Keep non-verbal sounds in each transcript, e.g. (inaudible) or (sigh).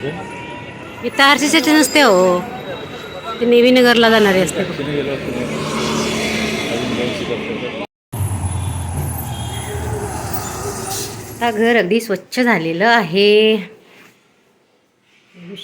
इथं आरसीसाठी नसते हो. ते नेवीनगरला जाणारे असते. तिने आता घर अगदी स्वच्छ झालेलं आहे. बघू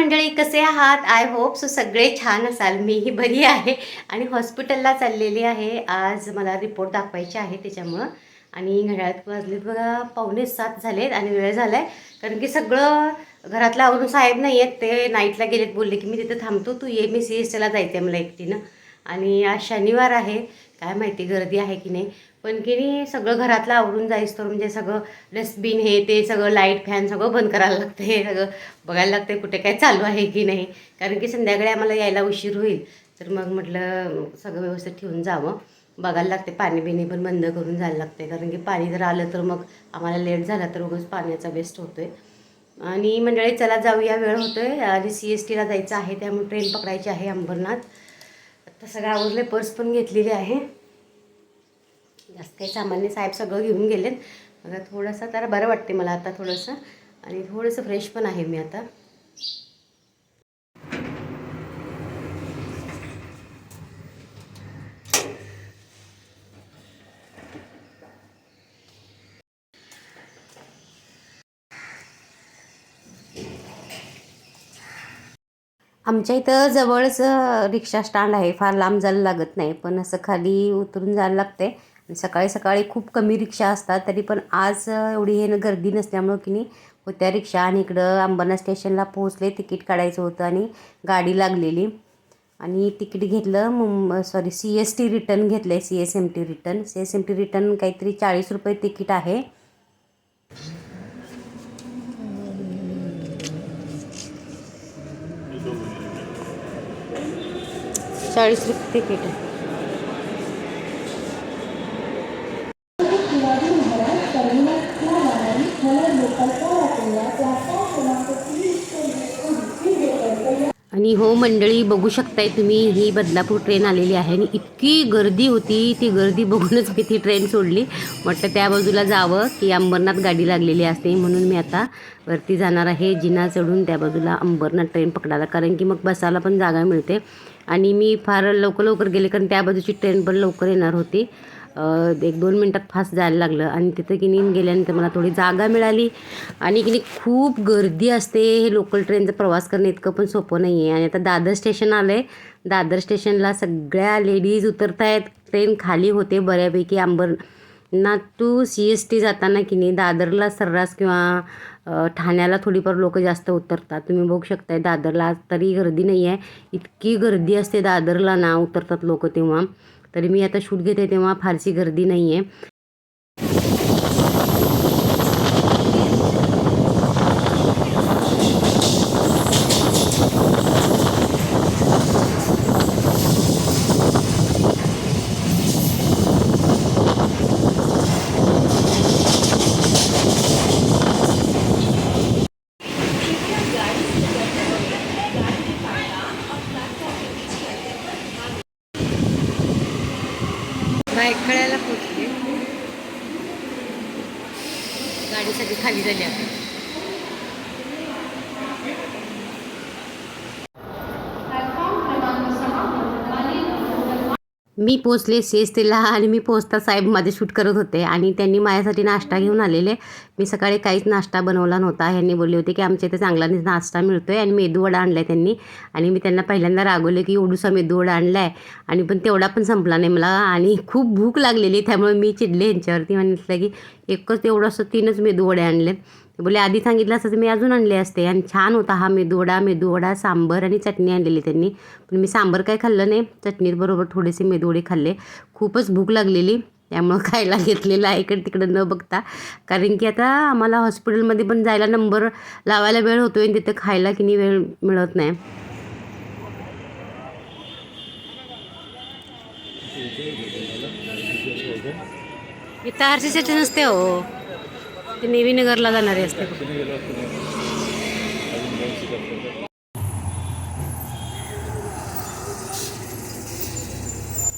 मंडळी कसे आहात? आय होप सो सगळे छान असाल. मीही बरी आहे. आणि हॉस्पिटलला चाललेली आहे. आज मला रिपोर्ट दाखवायचे आहे त्याच्यामुळं. आणि घड्याळात वाजलेत बघा पावणे सात झालेत आणि वेळ झाला आहे कारण की सगळं घरातलं आवरून साहेब नाही आहेत ते नाईटला गेलेत. बोलले की मी तिथं थांबतो. तू ये मी सी एस टीला जायचं आहे मला एकटीनं. आणि आज शनिवार आहे. काय माहिती गर्दी आहे की नाही. पण की नाही सगळं घरातलं आवरून जाईस तर म्हणजे सगळं डस्टबिन हे ते सगळं लाइट फॅन सगळं बंद करायला लागतं. हे सगळं बघायला लागतं कुठे काय चालू आहे की नाही. कारण की संध्याकाळी आम्हाला यायला उशीर होईल. तर मग म्हटलं सगळं व्यवस्थित ठेवून जावं. बघायला लागते पाणी बिणी पण बंद करून जायला लागते कारण की पाणी जर आलं तर मग आम्हाला लेट झाला तर उगाच पाण्याचा वेस्ट होतो आहे आणि मंडळी चला जाऊया वेळ होतो आहे आणि सी एस टीला जायचं आहे त्यामुळे ट्रेन पकडायची आहे अंबरनाथ. तर सगळं आवरले पर्स पण घेतलेली आहे. जास्त काही सामान्य साहेब सगळं घेऊन गेलेत. मला थोडंसं तर बरं वाटते मला आता थोडंसं. आणि थोडंसं फ्रेश पण आहे मी आता. आमच्या इथं जवळच रिक्षा स्टँड आहे. फार लांब जायला लागत नाही पण असं खाली उतरून जायला लागते आणि सकाळी सकाळी खूप कमी रिक्षा असतात तरी पण आज एवढी हे गर्दी नसल्यामुळं की नाही होत्या रिक्षा आणि इकडं अंबरनाथ स्टेशनला पोहोचले तिकीट काढायचं होतं आणि गाडी लागलेली. आणि तिकीट घेतलं मुं sorry C S T return घेतलं आहे C S M T return C S M T return काहीतरी चाळीस रुपये तिकीट आहे. चाळीस रुपये तिकीट आहे. आणि हो मंडळी बघू शकताय तुम्ही ही बदलापूर ट्रेन आलेली आहे आणि इतकी गर्दी होती ती गर्दी बघूनच मी ती ट्रेन सोडली. म्हटलं त्या बाजूला जावं की अंबरनाथ गाडी लागलेली असते. म्हणून मी आता वरती जाणार आहे जिना चढून त्या बाजूला अंबरनाथ ट्रेन पकडायला. कारण की मग बसायला पण जागा मिळते. आणि मी फार लवकर लवकर गेले कारण त्या बाजूची ट्रेन पण लवकर येणार होती. एक दोन मिनटात फास्ट जायला लागलं. आणि तिथं की नाही गेल्यानंतर मला थोडी जागा मिळाली. आणि की नाही खूप गर्दी असते. हे लोकल ट्रेनचा प्रवास करणं इतकं पण सोपं नाही आहे आणि आता दादर स्टेशन आलं आहे दादर स्टेशनला सगळ्या लेडीज उतरत आहेत ट्रेन खाली होते बऱ्यापैकी. Ambernath to C S T जाताना की नाही दादरला सर्रास किंवा ठाण्याला थोडीफार लोक जास्त उतरतात. तुम्ही बघू शकताय दादरला तरी गर्दी नाही आहे. इतकी गर्दी असते दादरला ना उतरतात लोक तेव्हा. तरी मी आता शूट घेते तेव्हा फारशी गर्दी नाही आहे बायखळ्याला पोचले गाडी सगळी खाली झाली आता मी पोचले सेस्तीला आणि मी पोचता साहेब माझे शूट करत होते आणि त्यांनी माझ्यासाठी नाश्ता घेऊन आलेले. मी सकाळी काहीच नाश्ता बनवला नव्हता. ह्यांनी बोलले होते की आमच्या इथे चांगला नाश्ता मिळतो आहे आणि मेदूवडा आणला आहे त्यांनी. आणि मी त्यांना पहिल्यांदा रागवले की एवढूसा मेदूवडा आणला आहे आणि पण तेवढा पण संपला नाही मला. आणि खूप भूक लागलेली. त्यामुळे मी चिडले यांच्यावरती म्हटलं की एकच एवढं असं तीनच मेदूवडे आणले बोले आधी सांगितलं असं तर मी अजून आणले असते. आणि छान होता हा मेदूवडा. मेदूवडा सांबर आणि चटणी आणलेली त्यांनी. पण मी सांबर काय खाल्लं नाही. चटणीबरोबर थोडेसे मेदूवडे खाल्ले. खूपच भूक लागलेली. त्यामुळं खायला घेतलेलं आहे. इकडे तिकडं न बघता. कारण की आता आम्हाला हॉस्पिटलमध्ये पण जायला नंबर लावायला वेळ होतो आणि तिथं खायला की नाही वेळ मिळत नाही. इथं आर नसते हो. ते नेवीनगरला जाणारे असते.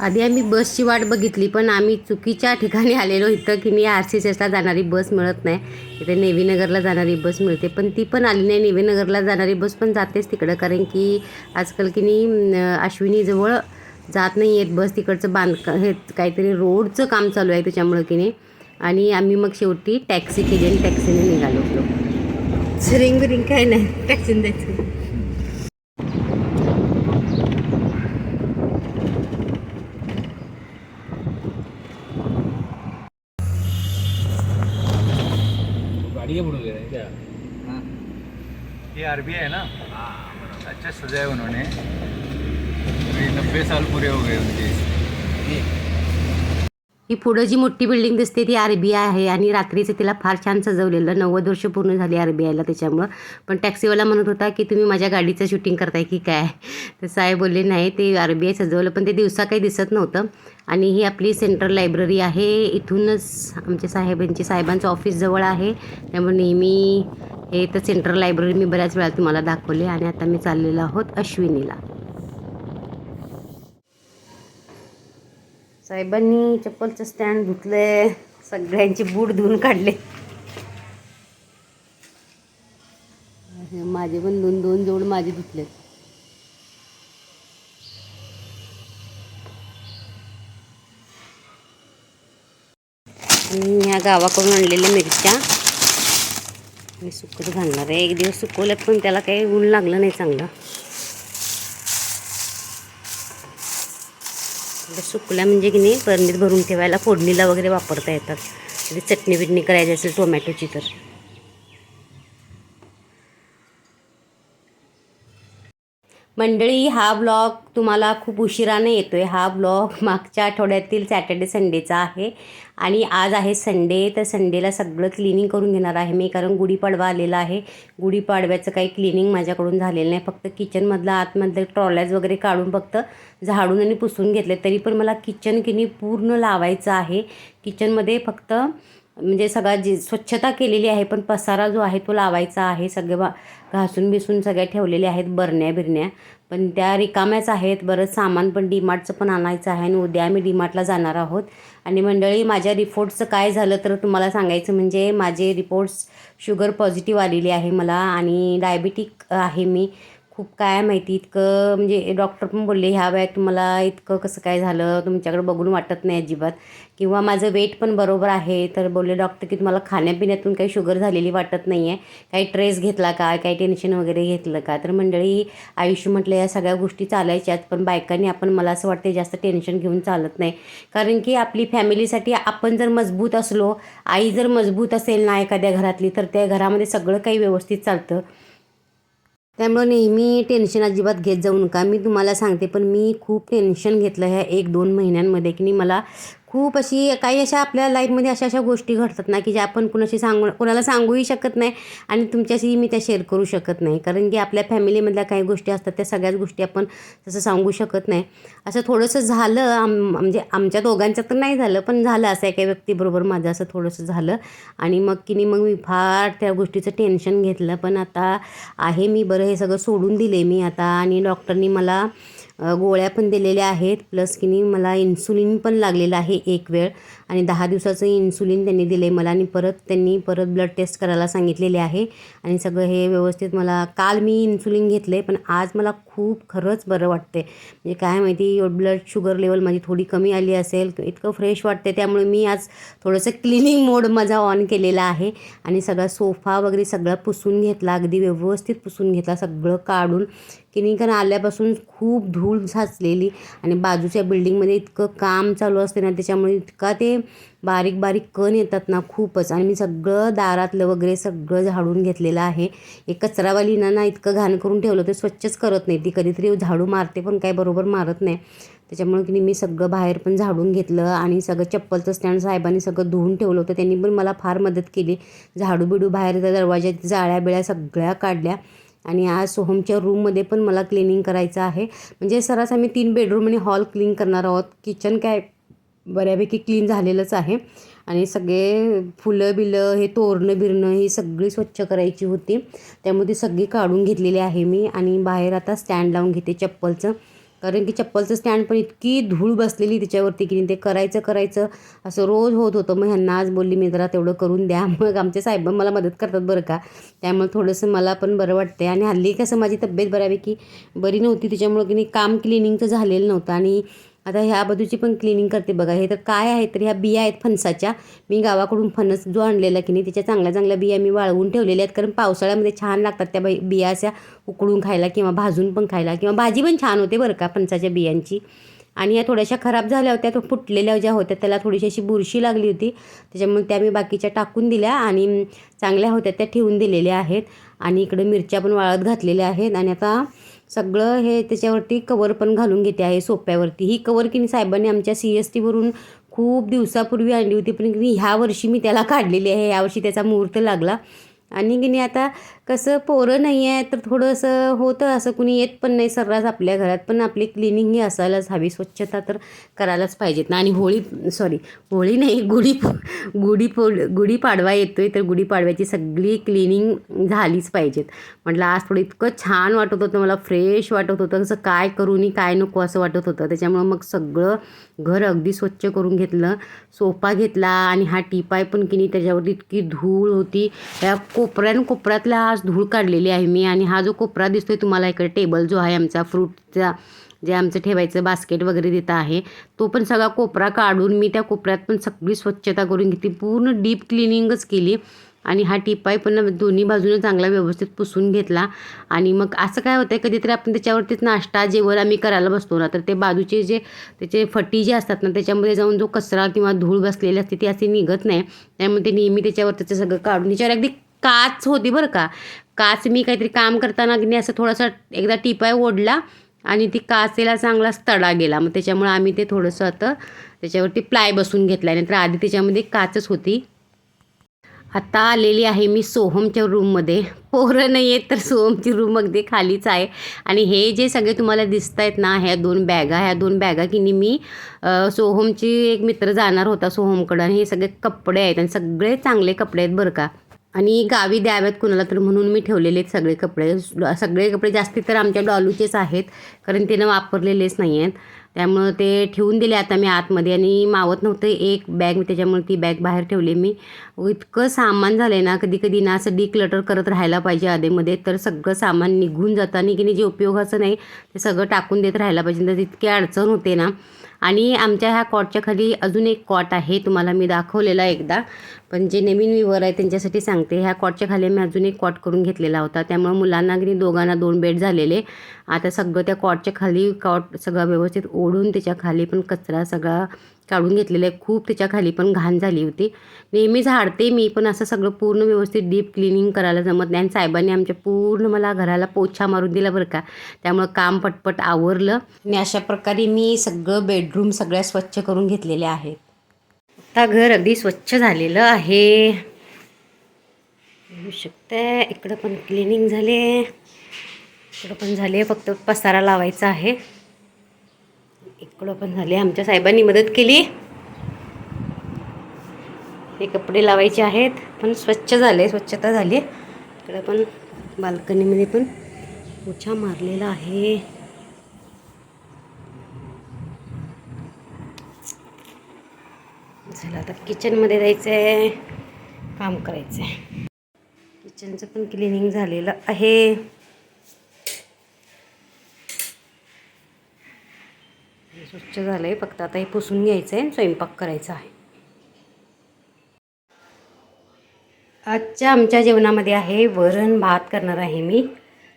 आधी आम्ही बसची वाट बघितली पण आम्ही चुकीच्या ठिकाणी आलेलो इथं की नाही आर सी एसला जाणारी बस मिळत नाही. इथे नेवीनगरला जाणारी बस मिळते पण ती पण आली नाही. नेवीनगरला जाणारी बस पण जातेच तिकडं कारण की आजकाल की नाही अश्विनीजवळ जात नाही आहेत बस. तिकडचं बांधकाम हे काहीतरी रोडचं काम चालू आहे त्याच्यामुळं की नाही. आणि आम्ही मग शेवटी टॅक्सी केली आणि टॅक्सीने निघालो होतो. रिंग बिरिंग काय नाही. टॅक्सीने जायचं. काय बुडून गेली त्या. हाँ। ये आरबीआई है ना अच्छा सजाया उन्होंने नब्बे साल पूरे हो गए उनके. ही पुढं जी मोठी बिल्डिंग दिसते ती आर बी आय आहे आणि रात्रीचं तिला फार छान सजवलेलं. नव्वद वर्ष पूर्ण झाली आर बी आयला त्याच्यामुळं. पण टॅक्सीवाला म्हणत होता की तुम्ही माझ्या गाडीचं शूटिंग करताय की काय? (laughs) तर साहेब बोलले नाही ते आर बी आय सजवलं पण ते दिवसा काही दिसत नव्हतं. आणि ही आपली सेंट्रल लायब्ररी आहे. इथूनच आमच्या साहेबांची साहेबांचं ऑफिस जवळ आहे. त्यामुळे नेहमी हे तर सेंट्रल लायब्ररी मी बऱ्याच वेळा तुम्हाला दाखवले आणि आता मी चाललेलो आहोत अश्विनीला. साहेबांनी चप्पलचं स्टँड धुतले सगळ्यांचे बूट धुवून काढले. माझे पण दोन दोन जोड माझे धुतले आणि ह्या गावाकडून आणलेल्या मिरच्या. मी सुकत घालणार आहे. एक दिवस सुकवल्यात पण त्याला काही ऊन लागलं नाही चांगलं. आता सुकल्या म्हणजे की नाही बरणीत भरून ठेवायला फोडणीला वगैरे वापरता येतात. म्हणजे चटणी बिटणी करायची असेल टोमॅटोची तर. मंडळी हा ब्लॉग तुम्हाला खूप उशिराने येतो आहे हा ब्लॉग मागच्या आठवड्यातील सॅटर्डे संडेचा आहे. आणि आज आहे संडे तर संडेला सगळं क्लिनिंग करून घेणार आहे मी कारण गुढीपाडवा आलेला आहे. गुढीपाडव्याचं काही क्लिनिंग माझ्याकडून झालेलं नाही. फक्त किचनमधलं आतमधलं ट्रॉल्याज वगैरे काढून फक्त झाडून आणि पुसून घेतले तरी पण मला किचन किनी पूर्ण लावायचं आहे. किचनमध्ये फक्त म्हणजे सगळा जी स्वच्छता केलेली आहे पण पसारा जो आहे तो लावायचा आहे. सगळे बा घासून बिसून सगळ्या ठेवलेल्या आहेत बरण्या बिरण्या. पण त्या रिकाम्याच आहेत. बरंच सामान पण डीमार्टचं पण आणायचं आहे आणि उद्या आम्ही डीमार्टला जाणार आहोत. आणि मंडळी माझ्या रिपोर्ट्सचं काय झालं तर तुम्हाला सांगायचं म्हणजे माझे रिपोर्ट्स शुगर पॉझिटिव्ह आलेली आहे मला आणि डायबिटिक आहे मी. खूप काय माहिती इतकं म्हणजे डॉक्टर पण बोलले ह्या वयात तुम्हाला इतकं कसं काय झालं? तुमच्याकडे बघून वाटत नाही अजिबात. किंवा माझं वेट पण बरोबर आहे. तर बोलले डॉक्टर की तुम्हाला खाण्यापिण्यातून काही शुगर झालेली वाटत नाही आहे काही ट्रेस घेतला का? काही टेन्शन वगैरे घेतलं का? तर मंडळी आयुष्य म्हटलं या सगळ्या गोष्टी चालायच्यात पण बायकांनी आपण मला असं वाटते जास्त टेन्शन घेऊन चालत नाही. कारण की आपली फॅमिलीसाठी आपण जर मजबूत असलो आई जर मजबूत असेल ना एखाद्या घरातली तर त्या घरामध्ये सगळं काही व्यवस्थित चालतं. त्यामुळं नेहमी टेन्शन अजिबात घेत जाऊ नका. मी तुम्हाला सांगते पण मी खूप टेन्शन घेतलं ह्या एक दोन महिन्यांमध्ये की नाही मला खूप अशी काही अशा आपल्या लाईफमध्ये अशा अशा गोष्टी घडतात ना की ज्या आपण कुणाशी सांगू कुणाला सांगूही शकत नाही आणि तुमच्याशी मी त्या शेअर करू शकत नाही. कारण की आपल्या फॅमिलीमधल्या काही गोष्टी असतात त्या सगळ्याच गोष्टी आपण तसं सांगू शकत नाही. असं थोडंसं झालं आम म्हणजे आमच्या दोघांचं तर नाही झालं पण झालं असं एका व्यक्तीबरोबर माझं असं थोडंसं झालं. आणि मग की नाही मग मी फार त्या गोष्टीचं टेन्शन घेतलं. पण आता आहे मी बरं हे सगळं सोडून दिले मी आता. आणि डॉक्टरनी मला गोळ्या पण दिलेल्या आहेत. प्लस की नाही मला इन्सुलिन पण लागलेलं आहे एक वेळ. आणि दहा दिवसाचं इन्सुलिन त्यांनी दिले मला आणि परत त्यांनी परत ब्लड टेस्ट करायला सांगितलेले आहे. आणि सगळं हे व्यवस्थित मला काल मी इन्सुलिन घेतलं आहे पण आज मला खूप खरंच बरं वाटते म्हणजे काय माहिती ब्लड शुगर लेवल माझी थोडी कमी आली असेल इतकं फ्रेश वाटते त्यामुळे मी आज थोडंसं क्लिनिंग मोड माझा ऑन केलेला आहे. आणि सगळा सोफा वगैरे सगळं पुसून घेतला अगदी व्यवस्थित पुसून घेतला सगळं काढून. की नाही कारण आल्यापासून खूप धूळ साचलेली आणि बाजूच्या बिल्डिंगमध्ये इतकं काम चालू असते ना त्याच्यामुळे इतका ते बारीक बारीक कण येतात ना खूपच. आणि मी सगळं दारातलं वगैरे सगळं झाडून घेतलेलं आहे. एक कचरावाली ना ना इतकं घाण करून ठेवलं ते स्वच्छच करत नाही. ती कधीतरी झाडू मारते पण काय बरोबर मारत नाही. त्याच्यामुळे की मी सगळं बाहेर पण झाडून घेतलं आणि सगळं चप्पलचं स्टँड साहेबांनी सगळं धुवून ठेवलं होतं. त्यांनी पण मला फार मदत केली. झाडू बिडू बाहेर त्या दरवाज्यात जाळ्या बिळ्या सगळ्या काढल्या. आणि आज सोहमच्या रूममध्ये पण मला क्लिनिंग करायचं आहे. म्हणजे सरस आम्ही तीन बेडरूम आणि हॉल क्लीन करणार आहोत. किचन काय बऱ्यापैकी क्लीन झालेलंच आहे. आणि सगळे फुलं बिलं हे तोरणं बिरणं ही सगळी स्वच्छ करायची होती. त्यामुळे ती सगळी काढून घेतलेली आहे मी आणि बाहेर आता स्टँड लावून घेते चप्पलचं. कारण की चप्पलचं स्टँड पण इतकी धूळ बसलेली त्याच्यावरती की ते करायचं करायचं असं रोज होत होतं. मग ह्यांना आज बोलली मी जरा तेवढं करून द्या. (laughs) मग आमचे साहेब मला मदत करतात बरं का. त्यामुळे थोडंसं मला पण बरं वाटते आणि हल्ली कसं माझी तब्येत बऱ्यापैकी बरी नव्हती. त्याच्यामुळं की नाही काम क्लिनिंगचं झालेलं नव्हतं. आणि आता ह्या बाजूची पण क्लिनिंग करते बघा. हे तर काय आहे तर ह्या बिया आहेत फणसाच्या. मी गावाकडून फणस जो आणलेला की नाही त्याच्या चांगल्या चांगल्या बिया मी वाळवून ठेवलेल्या आहेत. कारण पावसाळ्यामध्ये छान लागतात त्या बाई बिया अशा उकळून खायला किंवा भाजून पण खायला. किंवा भाजी पण छान होते बरं का फणसाच्या बियांची. आणि या थोड्याशा खराब झाल्या होत्या तो फुटलेल्या ज्या होत्या त्याला थोडीशी अशी बुरशी लागली होती. त्याच्यामुळे त्या मी बाकीच्या टाकून दिल्या आणि चांगल्या होत्या त्या ठेवून दिलेल्या आहेत. आणि इकडे मिरच्या पण वाळत घातलेल्या आहेत. आणि आता सगळं हे त्याच्यावरती कवर पण घालून घेते आहे सोप्यावरती. ही कवर की साहेबांनी आमच्या सी एस टीवरून खूप दिवसापूर्वी आणली होती पण की ह्या वर्षी मी त्याला काढलेली आहे. यावर्षी त्याचा मुहूर्त लागला. आणि की नाही आता कसं पोरं नाही आहे तर थोडंसं होतं असं कुणी येत पण नाही सर्रास आपल्या घरात. पण आपली क्लिनिंग ही असायलाच हवी. स्वच्छता तर करायलाच पाहिजेत ना. आणि होळी सॉरी होळी नाही गुढी गुढी पोड गुढीपाडवा येतो आहे तर गुढीपाडव्याची सगळी क्लिनिंग झालीच पाहिजेत. म्हटलं आज थोडं इतकं छान वाटत होतं मला फ्रेश वाटत होतं. कसं काय करूनी काय नको असं वाटत होतं. त्याच्यामुळं मग सगळं घर अगदी स्वच्छ करून घेतलं. सोफा घेतला आणि हा टीपाय पण की नाही त्याच्यावरती इतकी धूळ होती. त्या कोपऱ्यान कोपऱ्यातला आज धूळ काढलेली आहे मी आणि हा जो कोपरा दिसतोय तुम्हाला इकडे टेबल जो आहे आमचा फ्रूटचा जे आमचं ठेवायचं बास्केट वगैरे तिथं आहे तो पण सगळा कोपरा काढून मी त्या कोपऱ्यात पण सगळी स्वच्छता करून घेतली पूर्ण डीप क्लिनिंगच केली आणि हा टिपाय पण दोन्ही बाजूने चांगला व्यवस्थित पुसून घेतला आणि मग असं काय होतं कधीतरी आपण त्याच्यावरतीच नाश्ता जेवण आम्ही करायला बसतो ना तर ते बाजूचे जे त्याचे फटी जे असतात ना त्याच्यामध्ये जाऊन जो कचरा किंवा धूळ बसलेली असते ती असे निघत नाही त्यामुळे ते नेहमी त्याच्यावर त्याचं सगळं काढून त्याच्यावर अगदी काच होती बरं का. काच मी काहीतरी काम करताना की नाही असं थोडासा एकदा टिपाय ओढला आणि ती काचेला चांगलाच तडा गेला. मग त्याच्यामुळे आम्ही ते थोडंसं आता त्याच्यावरती प्लाय बसून घेतला. आहे नाहीतर आधी त्याच्यामध्ये काचच होती. आता आलेली आहे मी सोहमच्या रूममध्ये. पोरं नाही आहेत तर सोहमची रूम अगदी खालीच आहे. आणि हे जे सगळे तुम्हाला दिसत आहेत ना ह्या दोन बॅगा ह्या दोन बॅगा की नाही मी सोहमची एक मित्र जाणार होता सोहमकडं. आणि हे सगळे कपडे आहेत आणि सगळे चांगले कपडे आहेत बरं का. आणि गावी द्याव्यात कुणाला तर म्हणून मी ठेवलेले आहेत सगळे कपडे. सगळे कपडे जास्ती तर आमच्या डॉलूचेच आहेत कारण तिनं वापरलेलेच नाही आहेत. त्यामुळं ते ठेवून दिले आता मी आतमध्ये आणि मावत नव्हतं एक बॅग त्याच्यामुळे ती बॅग बाहेर ठेवली. मी इतकं सामान झालं आहे ना कधी कधी ना असं डिक्लटर करत राहायला पाहिजे आधेमध्ये तर सगळं सामान निघून जातं आणि की नाही जे उपयोगाचं नाही ते सगळं टाकून देत राहायला पाहिजे. तर इतकी अडचण होते ना आणि आमच्या ह्या कॉटच्या खाली अजून एक कॉट आहे तुम्हाला मी दाखवलेला एकदा. पण जे नवीन विवर आहे त्यांच्यासाठी सांगते ह्या कॉटच्या खाली मी अजून एक कॉट करून घेतलेला होता. त्यामुळे मुलांना की दोघांना दोन बेड झालेले. आता सगळं त्या कॉटच्या खाली कॉट सगळं व्यवस्थित ओढून त्याच्याखाली पण कचरा सगळा काढून घेतलेला आहे. खूप त्याच्याखाली पण घाण झाली होती. नेहमी झाडते मी पण असं सगळं पूर्ण व्यवस्थित डीप क्लिनिंग करायला जमत नाही. आणि साहेबांनी आमच्या पूर्ण मला घराला पोछा मारून दिला बरं का. त्यामुळं काम पटपट आवरलं. आणि अशा प्रकारे मी सगळं बेडरूम सगळ्या स्वच्छ करून घेतलेल्या आहेत. आता घर अगदी स्वच्छ झालेलं आहे. बघू शकते इकडं पण क्लिनिंग झाले. इकडं पण झाले फक्त पसारा लावायचा आहे. इकडं पण झाले. आमच्या साहेबांनी मदत केली. हे कपडे लावायचे आहेत. पण स्वच्छ झाले स्वच्छता झाली. इकडं पण बाल्कनीमध्ये पण पोछा मारलेला आहे. झालं आता किचनमध्ये जायचं आहे काम करायचं आहे किचनचं पण क्लिनिंग झालेलं आहे. स्वच्छ झालं आहे फक्त आता हे पुसून घ्यायचं आहे स्वयंपाक करायचा आहे. आजच्या आमच्या जेवणामध्ये आहे वरण भात करणार आहे मी.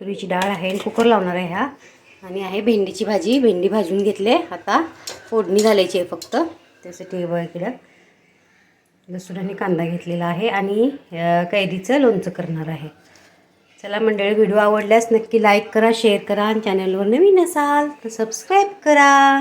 तुरीची डाळ आहे आणि कुकर लावणार आहे ह्या आणि आहे भेंडीची भाजी. भेंडी भाजून घेतले आता फोडणी घालायची आहे फक्त. त्यासाठी हे बघा इकडं. लसूण आणि कांदा घेतलेला आहे आणि कैरीचं लोणचं करणार आहे. चला मंडळी व्हिडिओ आवडल्यास नक्की लाईक करा शेअर करा आणि चॅनलवर नवीन असाल तर सबस्क्राईब करा.